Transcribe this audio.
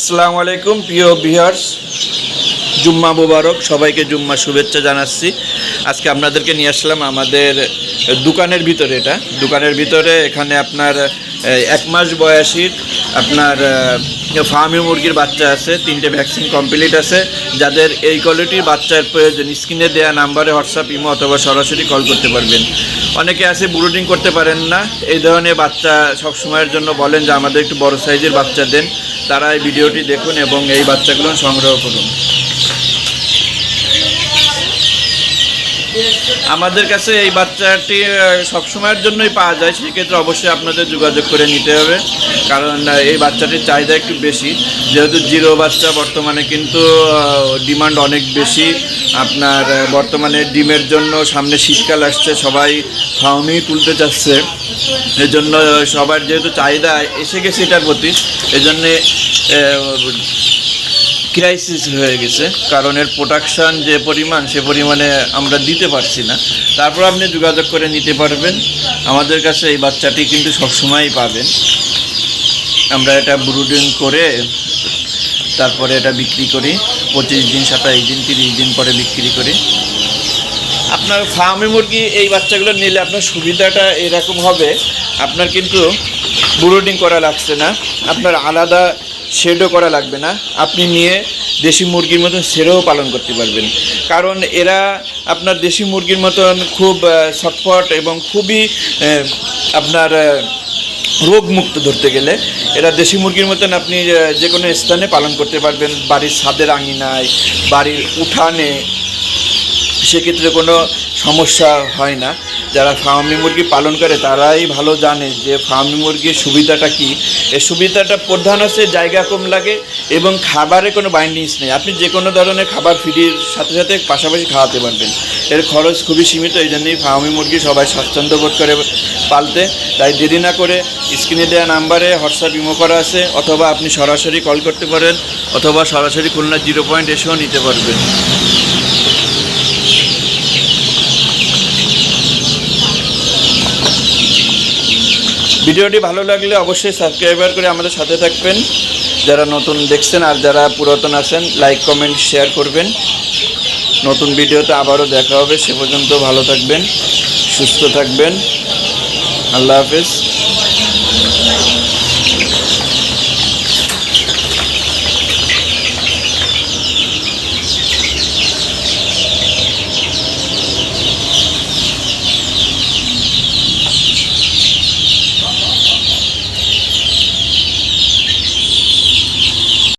আসসালামু আলাইকুম, প্রিয় বিহার্স জুম্মা মুবারক, সবাইকে জুম্মা শুভেচ্ছা জানাচ্ছি। আজকে আপনাদেরকে নিয়ে আসলাম আমাদের দোকানের ভিতরে এটা। দোকানের ভিতরে এখানে আপনার এক মাস বয়সীর আপনার ফার্মি মুরগির বাচ্চা আছে, তিনটে ভ্যাকসিন কমপ্লিট আছে। যাদের এই কোয়ালিটির বাচ্চার প্রয়োজন, স্ক্রিনে দেওয়া নাম্বারে হোয়াটসঅ্যাপ ইমো অথবা সরাসরি কল করতে পারবেন। অনেকে আছে ব্রুডিং করতে পারেন না। এই ধরনের বাচ্চা সব সময়ের জন্য বলেন যে আমাদের একটু বড় সাইজের বাচ্চা দেন। তারা এই ভিডিওটি দেখুন এবং এই বাচ্চাগুলো সংগ্রহ করুন। আমাদের কাছে এই বাচ্চাটি সবসময়ের জন্যই পাওয়া যায়, সেক্ষেত্রে অবশ্যই আপনাদের যোগাযোগ করে নিতে হবে। কারণ এই বাচ্চাটির চাহিদা একটু বেশি। যেহেতু জিরো বাচ্চা, বর্তমানে কিন্তু ডিমান্ড অনেক বেশি। আপনার বর্তমানে ডিমের জন্য সামনে শীতকাল আসছে, সবাই ফাউমি তুলতে চাচ্ছে। এজন্য সবার যেহেতু চাহিদা এসে গেছে এটার প্রতি, এজন্যে ক্রাইসিস হয়ে গেছে। কারণ এর প্রোডাকশান যে পরিমাণ, সে পরিমাণে আমরা দিতে পারছি না। তারপর আপনি যোগাযোগ করে নিতে পারবেন। আমাদের কাছে এই বাচ্চাটি কিন্তু সবসময়ই পাবেন। আমরা এটা ব্রুডিং করে তারপরে এটা বিক্রি করি। পঁচিশ দিন, সাতাইশ দিন, তিরিশ দিন পরে বিক্রি করি। আপনার ফার্মে মুরগি, এই বাচ্চাগুলো নিলে আপনার সুবিধাটা এরকম হবে। আপনার কিন্তু ব্রুডিং করা লাগছে না। আপনার আলাদা শেডও করা লাগবে না। আপনি নিয়ে দেশি মুরগির মতন সেরেও পালন করতে পারবেন। কারণ এরা আপনার দেশি মুরগির মতন খুব ছটফট এবং খুবই আপনার রোগ রোগমুক্ত ধরতে গেলে এরা দেশি মুরগির মতন আপনি যে কোনো স্থানে পালন করতে পারবেন। বাড়ির ছাদের আঙিনায়, বাড়ির উঠানে সেক্ষেত্রে কোনো সমস্যা হয় না। যারা ফার্মি মুরগি পালন করে তারাই ভালো জানে যে ফার্মি মুরগির সুবিধাটা কি। এর সুবিধাটা প্রধান হচ্ছে জায়গা কম লাগে এবং খাবারে কোনো বাইন্ডিংস নেই। আপনি যে কোনো ধরনের খাবার ফ্রির সাথে সাথে পাশাপাশি খাওয়াতে পারবেন। এর খরচ খুবই সীমিত এই জন্যই ফার্মি মুরগি সবাই স্বাচ্ছন্দ্য বোধ করে পালতে। তাই দেরি না করে স্ক্রিনে দেওয়া নাম্বারে হোয়াটসঅ্যাপ ইমো করা আছে, অথবা আপনি সরাসরি কল করতে পারেন, অথবা সরাসরি খুলনা জিরো পয়েন্ট এসেও নিতে পারবেন। ভিডিওটি ভালো লাগলে অবশ্যই সাবস্ক্রাইবার করে আমাদের সাথে থাকবেন। যারা নতুন দেখছেন আর যারা পুরাতন আছেন লাইক কমেন্ট শেয়ার করবেন। নতুন ভিডিওতে আবারও দেখা হবে, সে পর্যন্ত ভালো থাকবেন, সুস্থ থাকবেন। আল্লাহ হাফেজ।